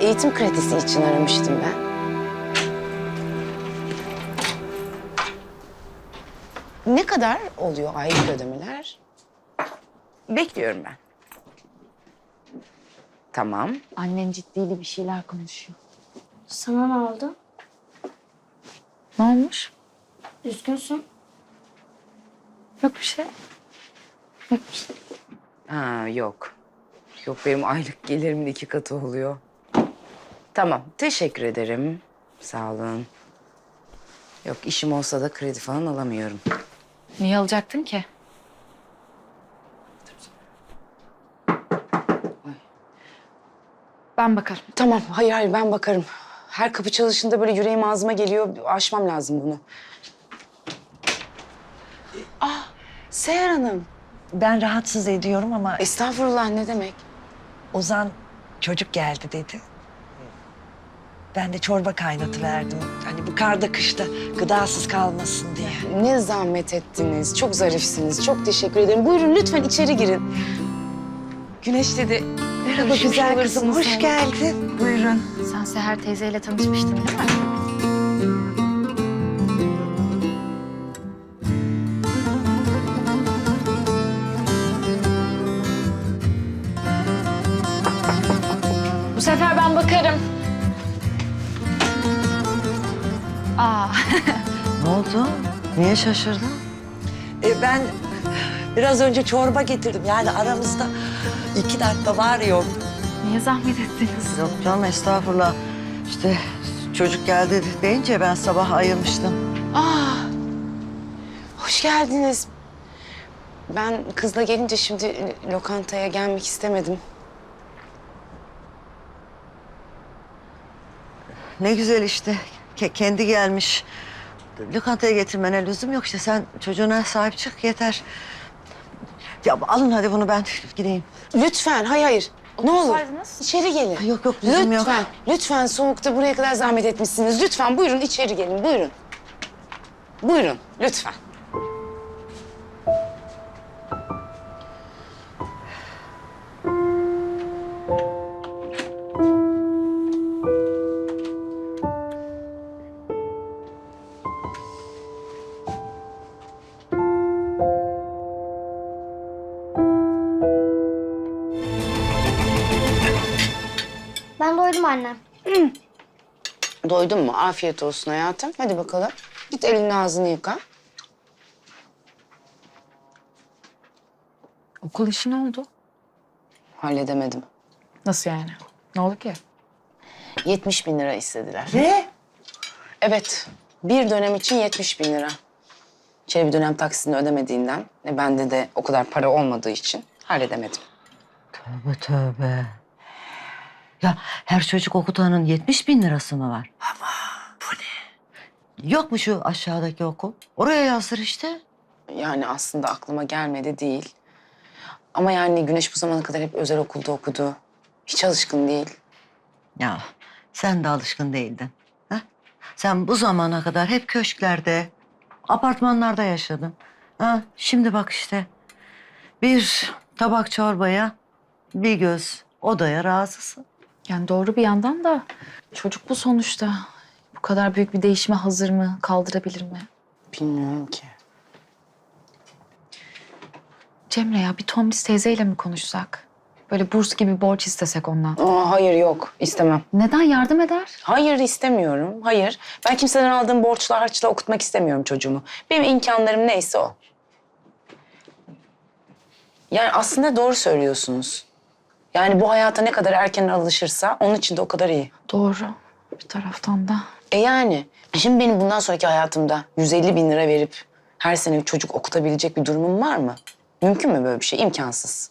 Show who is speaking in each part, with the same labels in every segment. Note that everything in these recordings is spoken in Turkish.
Speaker 1: eğitim kredisi için aramıştım ben. Ne kadar oluyor aylık ödemeler? Bekliyorum ben. Tamam.
Speaker 2: Annen ciddiyle bir şeyler konuşuyor.
Speaker 3: Sana ne oldu?
Speaker 2: Ne olmuş?
Speaker 3: Üzgünsün.
Speaker 2: Yok bir şey. Yok bir şey.
Speaker 1: Ha yok. Yok benim aylık gelirimin iki katı oluyor. Tamam teşekkür ederim. Sağ olun. Yok işim olsa da kredi falan alamıyorum.
Speaker 2: Niye alacaktın ki? Ben bakarım.
Speaker 1: Tamam hayır hayır ben bakarım. Her kapı çalışında böyle yüreğim ağzıma geliyor. Aşmam lazım bunu. Ah Seher Hanım.
Speaker 4: Ben rahatsız ediyorum ama
Speaker 1: Estağfurullah ne demek?
Speaker 4: Ozan çocuk geldi dedi. Ben de çorba kaynatıverdim. Hani bu karda kışta gıdasız kalmasın diye.
Speaker 1: Ne zahmet ettiniz. Çok zarifsiniz. Çok teşekkür ederim. Buyurun lütfen içeri girin. Güneş dedi.
Speaker 4: Merhaba
Speaker 1: Görüşmüş
Speaker 4: güzel kızım, hoş
Speaker 1: sonra.
Speaker 4: geldin. Buyurun.
Speaker 2: Sen Seher teyzeyle tanışmıştın değil mi? Bu sefer ben bakarım.
Speaker 5: Oldu? Niye şaşırdın?
Speaker 4: E, ben biraz önce çorba getirdim. Yani aramızda iki dakika var yok.
Speaker 2: niye zahmet ettiniz?
Speaker 5: Yok canım estağfurullah. İşte çocuk geldi deyince ben sabah ayırmıştım.
Speaker 1: Ah, hoş geldiniz. Ben kızla gelince şimdi lokantaya gelmek istemedim.
Speaker 5: Ne güzel işte. Ke- kendi gelmiş. Lokantaya getirmene lüzum yok işte. Sen çocuğuna sahip çık yeter. Ya alın hadi bunu ben gideyim.
Speaker 1: Lütfen, hayır hayır. Ne olur.
Speaker 2: Otursaydınız.
Speaker 1: İçeri gelin.
Speaker 5: Yok, yok, lüzum yok.
Speaker 1: Lütfen, lütfen soğukta buraya kadar zahmet etmişsiniz. Lütfen buyurun içeri gelin, buyurun. Buyurun, lütfen. Doydun mu? Afiyet olsun hayatım. Hadi bakalım. Git elini ağzını yıka.
Speaker 2: Okul işi ne oldu?
Speaker 1: Halledemedim.
Speaker 2: Nasıl yani? Ne oldu ki?
Speaker 1: 70 bin lira istediler.
Speaker 4: Ne?
Speaker 1: Evet, bir dönem için 70 bin lira. İçeri bir dönem taksini ödemediğinden, e, bende de o kadar para olmadığı için halledemedim.
Speaker 5: Tövbe tövbe. Ya her çocuk okutanın 70 bin lirası mı var? Ama bu ne? Yok mu şu aşağıdaki okul? Oraya yazdır işte.
Speaker 1: Yani aslında aklıma gelmedi değil. Ama yani Güneş bu zamana kadar hep özel okulda okudu. Hiç alışkın değil.
Speaker 5: Ya sen de alışkın değildin. Ha? Sen bu zamana kadar hep köşklerde, apartmanlarda yaşadın. Ha? Şimdi bak işte bir tabak çorbaya, bir göz odaya razısın.
Speaker 2: Yani doğru bir yandan da çocuk bu sonuçta. Bu kadar büyük bir değişime hazır mı? Kaldırabilir mi?
Speaker 1: Bilmiyorum ki.
Speaker 2: Cemre ya bir Tomris teyzeyle mi konuşsak? Böyle burs gibi borç istesek ondan.
Speaker 1: Aa, hayır yok, istemem.
Speaker 2: Neden yardım eder?
Speaker 1: Hayır istemiyorum, hayır. Ben kimseden aldığım borçla harçla okutmak istemiyorum çocuğumu. Benim imkanlarım neyse o. Yani aslında doğru söylüyorsunuz. Yani bu hayata ne kadar erken alışırsa onun için de o kadar iyi.
Speaker 2: Doğru. Bir taraftan da.
Speaker 1: E yani şimdi benim bundan sonraki hayatımda 150 bin lira verip her sene çocuk okutabilecek bir durumum var mı? Mümkün mü böyle bir şey? İmkansız.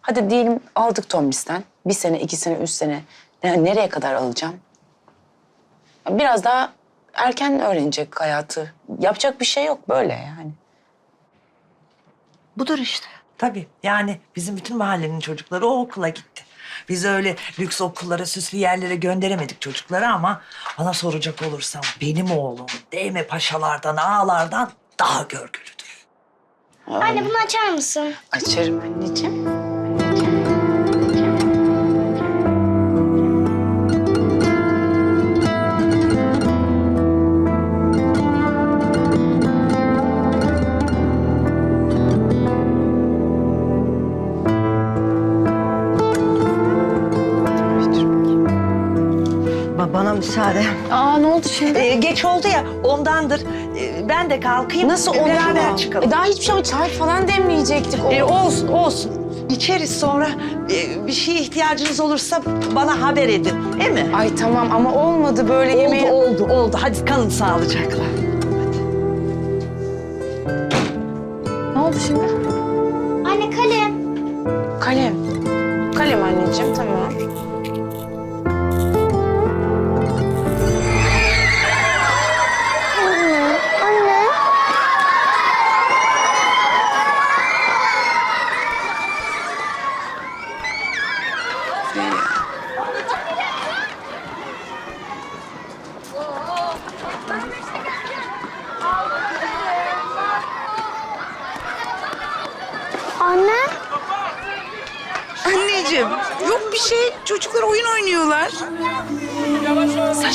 Speaker 1: Hadi diyelim aldık Tombis'ten. Bir sene, iki sene, üç sene. Yani nereye kadar alacağım? Biraz daha erken öğrenecek hayatı. Yapacak bir şey yok böyle yani.
Speaker 5: Budur işte.
Speaker 4: Tabii yani bizim bütün mahallenin çocukları o okula gitti. Biz öyle lüks okullara, süslü yerlere gönderemedik çocukları ama bana soracak olursam benim oğlum değme paşalardan, ağalardan daha görgülüdür.
Speaker 3: Anne bunu açar mısın?
Speaker 1: Açarım anneciğim.
Speaker 5: Bana müsaade.
Speaker 2: Aa ne oldu şimdi?
Speaker 4: Ee, geç oldu ya ondandır. Ee, ben de kalkayım.
Speaker 1: Nasıl
Speaker 4: e,
Speaker 1: olur
Speaker 4: Beraber çıkalım.
Speaker 1: E daha hiçbir şey ama çay falan demleyecektik.
Speaker 4: Ee, olsun olsun. İçeriz sonra. Ee, bir şeye ihtiyacınız olursa bana haber edin. Değil mi?
Speaker 1: Ay tamam ama olmadı böyle
Speaker 4: Oldu
Speaker 1: yemeğe.
Speaker 4: oldu oldu. Hadi kalın sağlıcakla.
Speaker 2: Ne oldu şimdi?
Speaker 3: Anne kalem.
Speaker 1: Kalem. Kalem anneciğim tamam.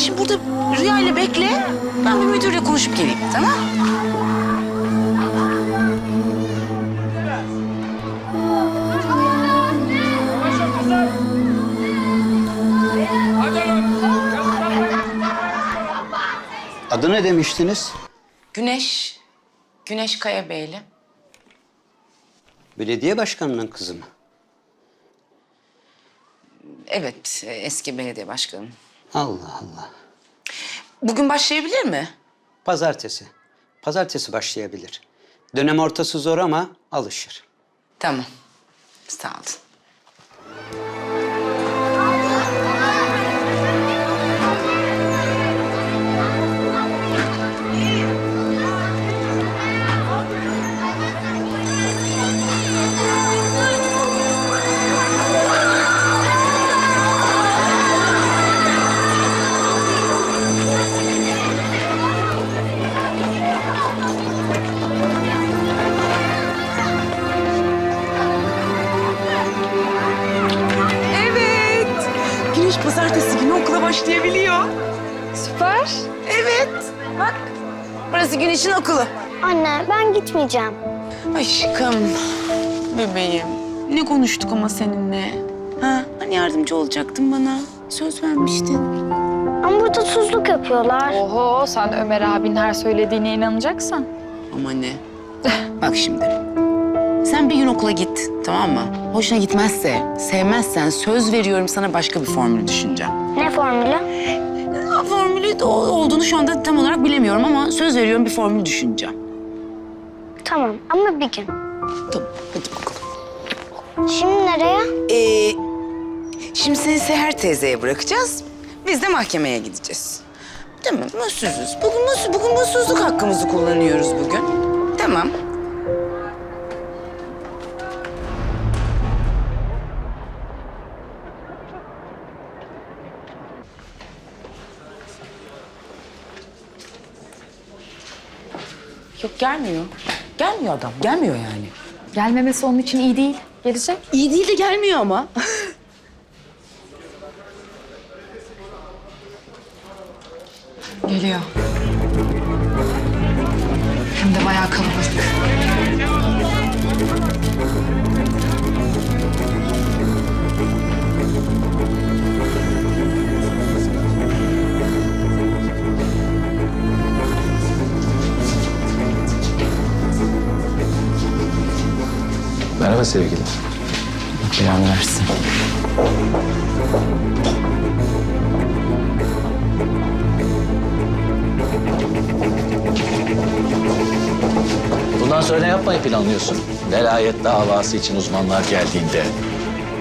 Speaker 1: Şimdi burada Rüya ile bekle. Ben bir müdürle konuşup geleyim tamam
Speaker 6: Adı ne demiştiniz?
Speaker 1: Güneş. Güneş Kayabeyli.
Speaker 6: Belediye başkanının kızı mı?
Speaker 1: Evet eski belediye başkanım.
Speaker 6: Allah Allah.
Speaker 1: Bugün başlayabilir mi?
Speaker 6: Pazartesi. Pazartesi başlayabilir. Dönem ortası zor ama alışır.
Speaker 1: Tamam. Sağ olun.
Speaker 3: Gitmeyeceğim.
Speaker 1: Aşkım. Bebeğim. Ne konuştuk ama seninle? Ha? Hani yardımcı olacaktın bana? Söz vermiştin.
Speaker 3: Ama burada tuzluk yapıyorlar.
Speaker 2: Oho sen Ömer abinin her söylediğine inanacaksın.
Speaker 1: Ama ne? Bak şimdi. Sen bir gün okula git, tamam mı? Hoşuna gitmezse, sevmezsen söz veriyorum sana başka bir formül düşüneceğim.
Speaker 3: Ne formülü?
Speaker 1: Formülü olduğunu şu anda tam olarak bilemiyorum ama söz veriyorum bir formül düşüneceğim.
Speaker 3: Tamam ama bir gün.
Speaker 1: Tamam, hadi bakalım.
Speaker 3: Şimdi nereye?
Speaker 1: Ee, şimdi seni Seher teyzeye bırakacağız. Biz de mahkemeye gideceğiz. Tamam, mutsuzuz. Bugün, mutsuz, bugün mutsuzluk hakkımızı kullanıyoruz bugün. Tamam. Yok gelmiyor. Gelmiyor adam. Gelmiyor yani.
Speaker 2: Gelmemesi onun için iyi değil. Gelecek.
Speaker 1: İyi değil de gelmiyor ama.
Speaker 7: Merhaba sevgilim.
Speaker 1: Belanı versin.
Speaker 7: Bundan sonra ne yapmayı planlıyorsun? Velayet davası için uzmanlar geldiğinde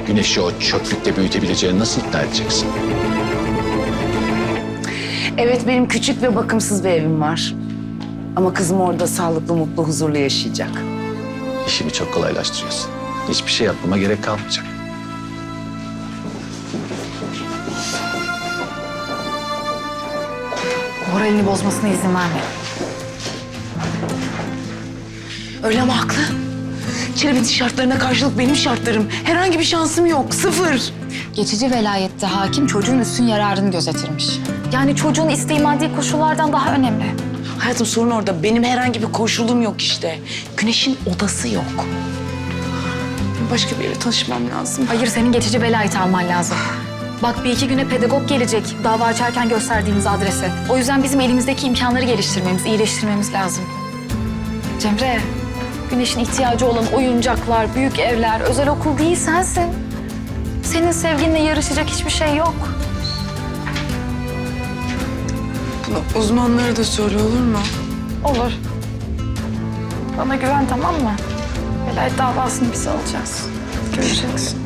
Speaker 7: güneşi o çöplükte büyütebileceğini nasıl ikna edeceksin?
Speaker 1: Evet benim küçük ve bakımsız bir evim var. Ama kızım orada sağlıklı, mutlu, huzurlu yaşayacak.
Speaker 7: İşimi çok kolaylaştırıyorsun. Hiçbir şey yapmama gerek kalmayacak.
Speaker 2: Moralini bozmasına izin verme.
Speaker 1: Öyle ama haklı. Çelebi'nin şartlarına karşılık benim şartlarım. Herhangi bir şansım yok. Sıfır.
Speaker 2: Geçici velayette hakim çocuğun üstün yararını gözetirmiş. Yani çocuğun isteği maddi koşullardan daha önemli.
Speaker 1: Hayatım sorun orada. Benim herhangi bir koşulum yok işte. Güneş'in odası yok. Başka biriyle tanışmam lazım.
Speaker 2: Hayır senin geçici velayet alman lazım. Bak bir iki güne pedagog gelecek dava açarken gösterdiğimiz adrese. O yüzden bizim elimizdeki imkanları geliştirmemiz, iyileştirmemiz lazım. Cemre, Güneş'in ihtiyacı olan oyuncaklar, büyük evler, özel okul değil sensin. Senin sevginle yarışacak hiçbir şey yok.
Speaker 1: Uzmanlara da söyle olur mu?
Speaker 2: Olur. Bana güven tamam mı? Velayet davasını biz alacağız. Göreceksin.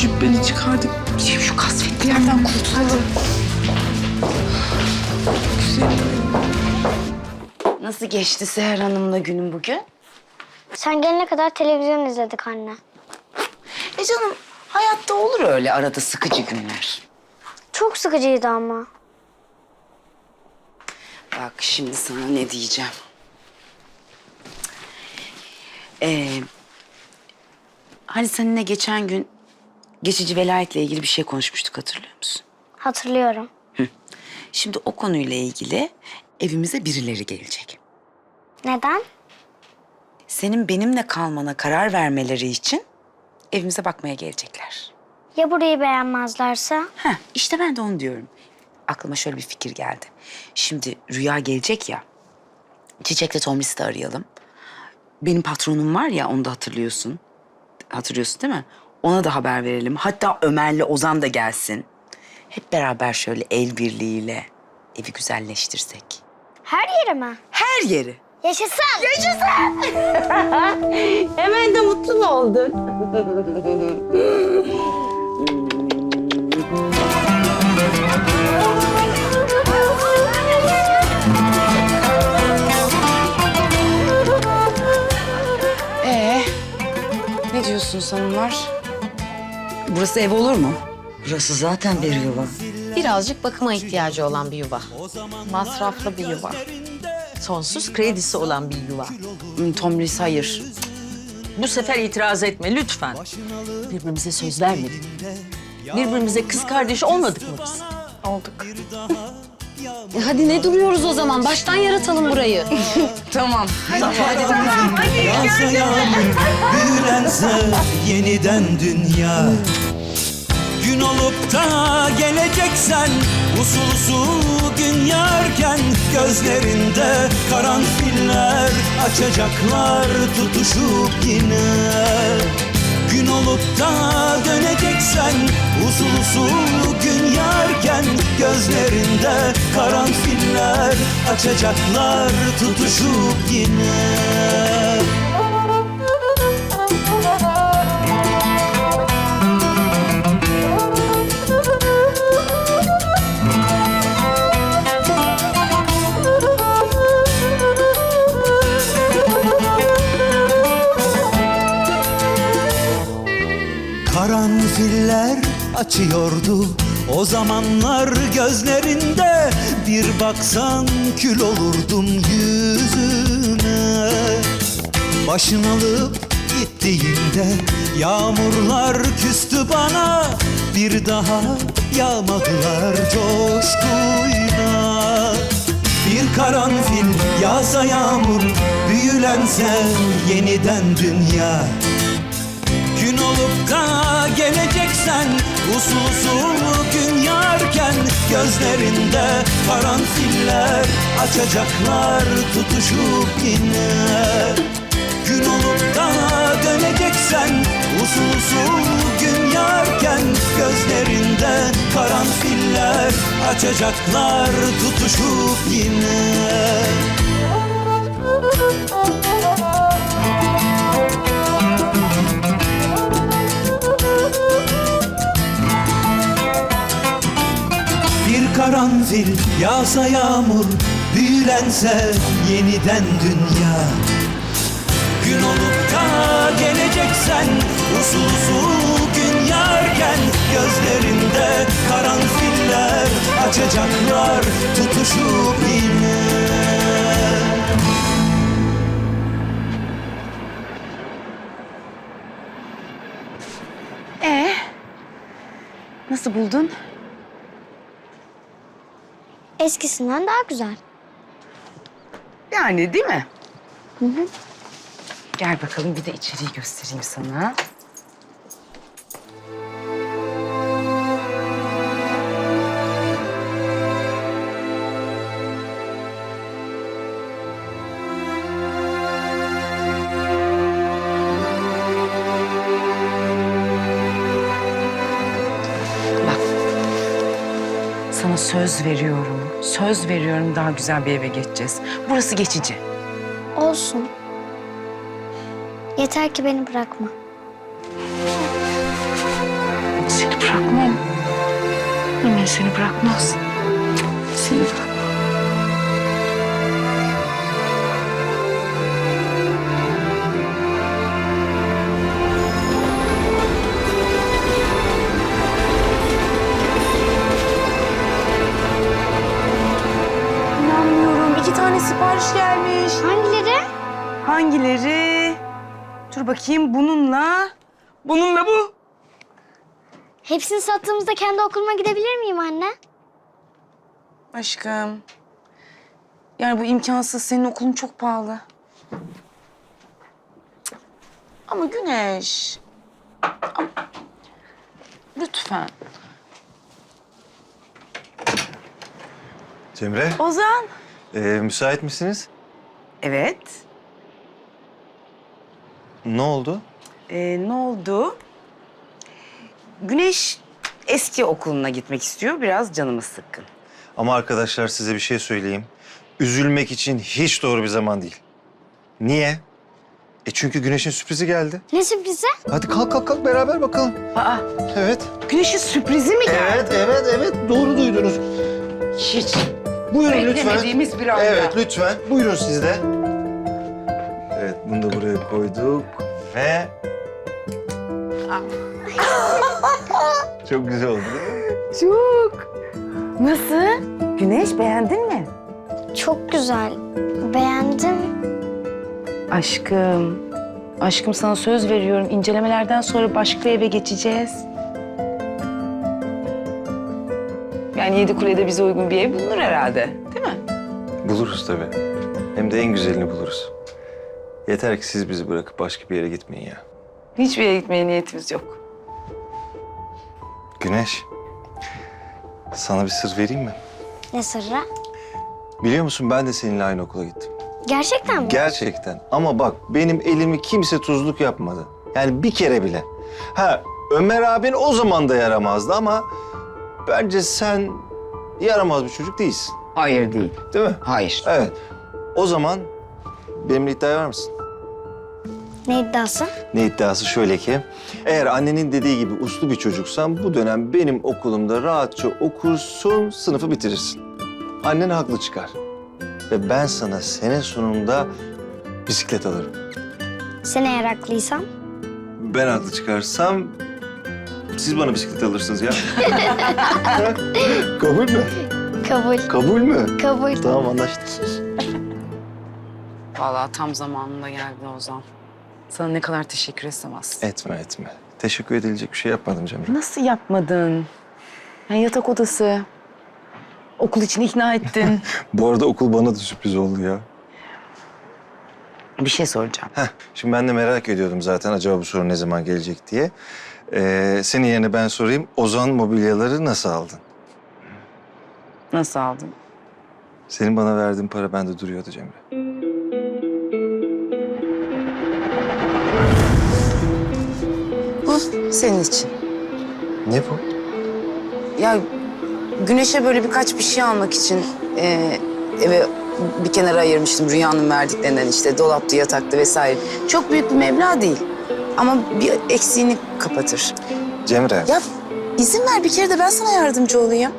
Speaker 1: Cübbeni çıkardık. Şimdi şu kasvetli yerden kurtulalım. Nasıl geçti Seher Hanım'la günün bugün?
Speaker 3: Sen gelene kadar televizyon izledik anne.
Speaker 1: E canım hayatta olur öyle arada sıkıcı günler.
Speaker 3: Çok sıkıcıydı ama.
Speaker 1: Bak şimdi sana ne diyeceğim. Ee, hani seninle geçen gün geçici velayetle ilgili bir şey konuşmuştuk hatırlıyor musun?
Speaker 3: Hatırlıyorum.
Speaker 1: Şimdi o konuyla ilgili evimize birileri gelecek.
Speaker 3: Neden?
Speaker 1: Senin benimle kalmana karar vermeleri için evimize bakmaya gelecekler.
Speaker 3: Ya burayı beğenmezlerse?
Speaker 1: Heh, işte ben de onu diyorum. Aklıma şöyle bir fikir geldi. Şimdi Rüya gelecek ya. Çiçek'le Tomris'i de arayalım. Benim patronum var ya, onu da hatırlıyorsun. Hatırlıyorsun değil mi? Ona da haber verelim. Hatta Ömer'le Ozan da gelsin. Hep beraber şöyle el birliğiyle evi güzelleştirsek.
Speaker 3: Her yere mi?
Speaker 1: Her yeri.
Speaker 3: Yaşasın.
Speaker 1: Hemen de mutlu mu oldun? diyorsunuz hanımlar? Burası ev olur mu?
Speaker 5: Burası zaten bir yuva.
Speaker 8: Birazcık bakıma ihtiyacı olan bir yuva. Masraflı bir yuva. Sonsuz kredisi olan bir yuva.
Speaker 1: Hmm, Tomris hayır.
Speaker 8: Bu sefer itiraz etme lütfen. Birbirimize söz vermedik. Birbirimize kız kardeş olmadık mı biz?
Speaker 2: Olduk.
Speaker 8: E hadi ne duruyoruz o zaman? Baştan yaratalım burayı.
Speaker 1: Tamam.
Speaker 9: Yağsa yağmur, büyülense yeniden dünya. Gün olup da geleceksen usul usul gün yarken Gözlerinde karanfiller açacaklar tutuşup yine Gün olup da döneceksen usul usul gün yarken Gözlerinde karanfiller açacaklar tutuşup yine Karanfiller açıyordu. O zamanlar gözlerinde Bir baksan kül olurdum yüzüne. Başın alıp gittiğinde yağmurlar küstü bana. Bir daha yağmadılar coşkuyla. Bir karanfil yağsa yağmur büyülense yeniden dünya olup da geleceksen Usul usul gün yarken Gözlerinde karanfiller Açacaklar tutuşup yine. Gün olup da döneceksen Usul usul gün yarken Gözlerinde karanfiller Açacaklar tutuşup yine karanfil yağsa yağmur Büyülense yeniden dünya Gün olup da geleceksen Usul usul gün yarken Gözlerinde karanfiller Açacaklar tutuşup yine
Speaker 1: Ee, nasıl buldun?
Speaker 3: Eskisinden daha güzel.
Speaker 1: Yani değil mi? Hı hı. Gel bakalım bir de içeriği göstereyim sana. Bak. Sana söz veriyorum. Söz veriyorum daha güzel bir eve geçeceğiz. Burası geçici.
Speaker 3: Olsun. Yeter ki beni bırakma.
Speaker 1: Seni bırakmam. Hemen seni bırakmaz. Seni bırakmam. Bakayım bununla. Bununla bu.
Speaker 3: Hepsini sattığımızda kendi okuluma gidebilir miyim anne?
Speaker 1: Aşkım. Yani bu imkansız. Senin okulun çok pahalı. Ama Güneş. Ama- Lütfen.
Speaker 10: Cemre,
Speaker 1: Ozan.
Speaker 10: e, müsait misiniz?
Speaker 1: Evet.
Speaker 10: Ne oldu?
Speaker 1: Ee, ne oldu? Güneş eski okuluna gitmek istiyor. Biraz canımız sıkkın.
Speaker 10: Ama arkadaşlar size bir şey söyleyeyim. Üzülmek için hiç doğru bir zaman değil. Niye? E çünkü Güneş'in sürprizi geldi.
Speaker 3: Ne sürprizi?
Speaker 10: Hadi kalk kalk kalk beraber bakalım.
Speaker 1: Aa,
Speaker 10: Evet.
Speaker 1: Güneş'in sürprizi mi geldi?
Speaker 10: Evet, evet, evet. Doğru duydunuz.
Speaker 1: Hiç.
Speaker 10: Buyurun lütfen.
Speaker 1: Beklemediğimiz bir anda.
Speaker 10: Evet, lütfen. Buyurun siz de. Evet, bunu da buraya koyduk. Ve... Çok güzel oldu değil mi?
Speaker 1: Çok. Nasıl? Güneş beğendin mi?
Speaker 3: Çok güzel. Beğendim.
Speaker 1: Aşkım. Aşkım sana söz veriyorum. İncelemelerden sonra başka bir eve geçeceğiz. Yani yedi kulede bize uygun bir ev bulunur herhalde. Değil mi?
Speaker 10: Buluruz tabii. Hem de en güzelini buluruz. Yeter ki siz bizi bırakıp başka bir yere gitmeyin ya.
Speaker 1: Hiçbir yere gitmeye niyetimiz yok.
Speaker 10: Güneş, sana bir sır vereyim mi?
Speaker 3: Ne sırrı?
Speaker 10: Biliyor musun ben de seninle aynı okula gittim.
Speaker 3: Gerçekten mi?
Speaker 10: Gerçekten. Ama bak benim elimi kimse tuzluk yapmadı. Yani bir kere bile. Ha Ömer abin o zaman da yaramazdı ama bence sen yaramaz bir çocuk değilsin.
Speaker 1: Hayır değil.
Speaker 10: Değil mi?
Speaker 1: Hayır.
Speaker 10: Evet. O zaman benimle iddiaya var mısın?
Speaker 3: ne iddiası?
Speaker 10: Ne iddiası şöyle ki, eğer annenin dediği gibi uslu bir çocuksan bu dönem benim okulumda rahatça okursun, sınıfı bitirirsin. Annen haklı çıkar. Ve ben sana sene sonunda bisiklet alırım.
Speaker 3: Sen eğer haklıysam?
Speaker 10: Ben haklı çıkarsam siz bana bisiklet alırsınız ya. Kabul mü?
Speaker 3: Kabul.
Speaker 10: Kabul mü?
Speaker 3: Kabul.
Speaker 10: Tamam anlaştık.
Speaker 1: Vallahi tam zamanında geldin Ozan. Sana ne kadar teşekkür etsem az.
Speaker 10: Etme etme. Teşekkür edilecek bir şey yapmadım Cemre.
Speaker 1: Nasıl yapmadın? Yani yatak odası. Okul için ikna ettin.
Speaker 10: Bu arada okul bana da sürpriz oldu ya.
Speaker 1: bir şey soracağım.
Speaker 10: Heh, şimdi ben de merak ediyordum zaten acaba bu soru ne zaman gelecek diye. Ee, senin yerine ben sorayım. Ozan mobilyaları nasıl aldın?
Speaker 1: Nasıl aldın?
Speaker 10: Senin bana verdiğin para bende duruyordu Cemre.
Speaker 1: Senin için.
Speaker 10: Ne bu?
Speaker 1: Ya Güneş'e böyle birkaç bir şey almak için e, eve bir kenara ayırmıştım Rüya'nın verdiklerinden işte dolaptı, yataktı vesaire. Çok büyük bir meblağ değil ama bir eksiğini kapatır.
Speaker 10: Cemre.
Speaker 1: Ya izin ver bir kere de ben sana yardımcı olayım.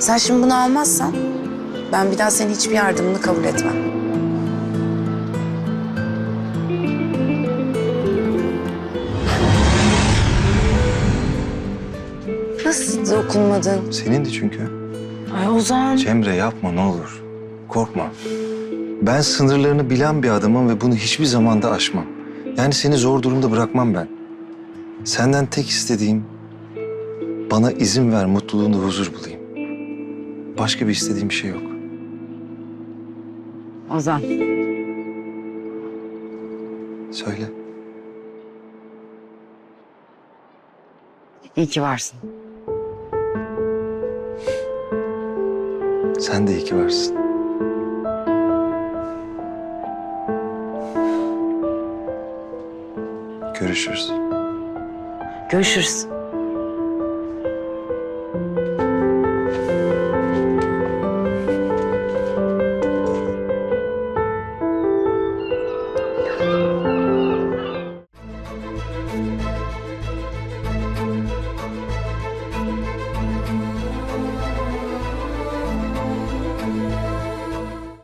Speaker 1: Sen şimdi bunu almazsan ben bir daha senin hiçbir yardımını kabul etmem. Dokunmadın?
Speaker 10: Senin de çünkü.
Speaker 1: Ay Ozan.
Speaker 10: Cemre yapma ne olur. Korkma. Ben sınırlarını bilen bir adamım ve bunu hiçbir zamanda aşmam. Yani seni zor durumda bırakmam ben. Senden tek istediğim bana izin ver mutluluğunda huzur bulayım. Başka bir istediğim bir şey yok.
Speaker 1: Ozan.
Speaker 10: Söyle.
Speaker 1: İyi ki varsın.
Speaker 10: Sen de iyi ki varsın. Görüşürüz.
Speaker 1: Görüşürüz.